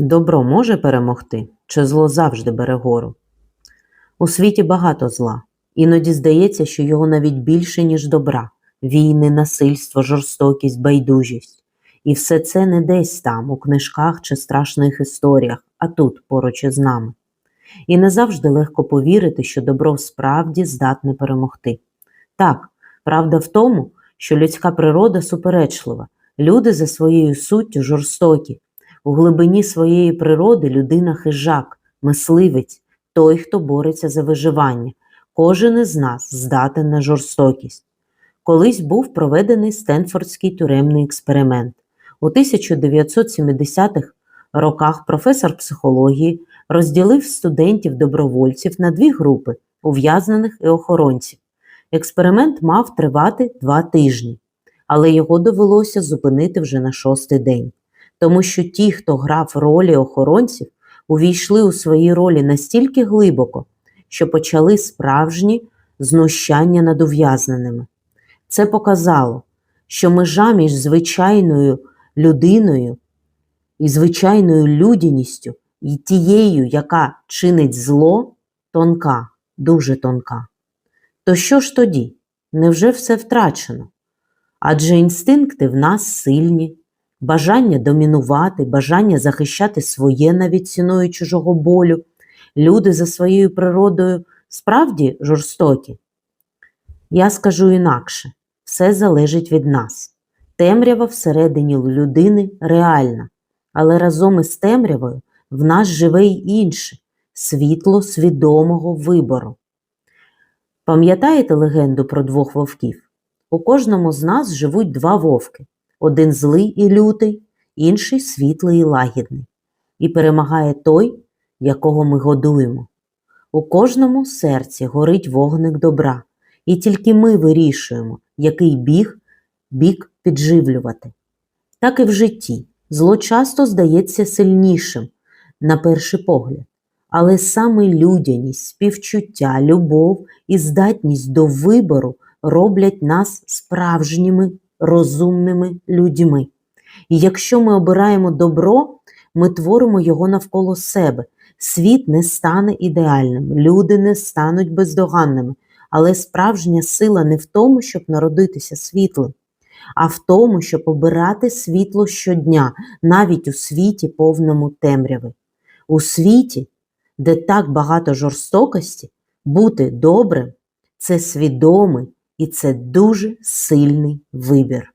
Добро може перемогти, чи зло завжди бере гору? У світі багато зла. Іноді здається, що його навіть більше, ніж добра. Війни, насильство, жорстокість, байдужість. І все це не десь там, у книжках чи страшних історіях, а тут, поруч із нами. І не завжди легко повірити, що добро справді здатне перемогти. Так, правда в тому, що людська природа суперечлива, люди за своєю суттю жорстокі. У глибині своєї природи людина хижак, мисливець, той, хто бореться за виживання. Кожен із нас здатен на жорстокість. Колись був проведений Стенфордський тюремний експеримент. У 1970-х роках професор психології розділив студентів-добровольців на дві групи ув'язнених і охоронців. Експеримент мав тривати два тижні, але його довелося зупинити вже на шостий день, тому що ті, хто грав ролі охоронців, увійшли у свої ролі настільки глибоко, що почали справжні знущання над ув'язненими. Це показало, що межа між звичайною людиною і звичайною людяністю і тією, яка чинить зло, тонка, дуже тонка. То що ж тоді? Невже все втрачено? Адже інстинкти в нас сильні, бажання домінувати, бажання захищати своє навіть ціною чужого болю. Люди за своєю природою справді жорстокі. Я скажу інакше, все залежить від нас. Темрява всередині людини реальна, але разом із темрявою в нас живе й інше світло свідомого вибору. Пам'ятаєте легенду про двох вовків? У кожному з нас живуть два вовки: один злий і лютий, інший світлий і лагідний. І перемагає той, якого ми годуємо. У кожному серці горить вогник добра, і тільки ми вирішуємо, який біг, бік підживлювати. Так і в житті зло часто здається сильнішим, на перший погляд, але саме людяність, співчуття, любов і здатність до вибору роблять нас справжніми розумними людьми. І якщо ми обираємо добро, ми творимо його навколо себе. Світ не стане ідеальним, люди не стануть бездоганними, але справжня сила не в тому, щоб народитися світлим, а в тому, щоб обирати світло щодня, навіть у світі повному темряви. У світі, де так багато жорстокості, бути добрим це свідомий і це дуже сильний вибір.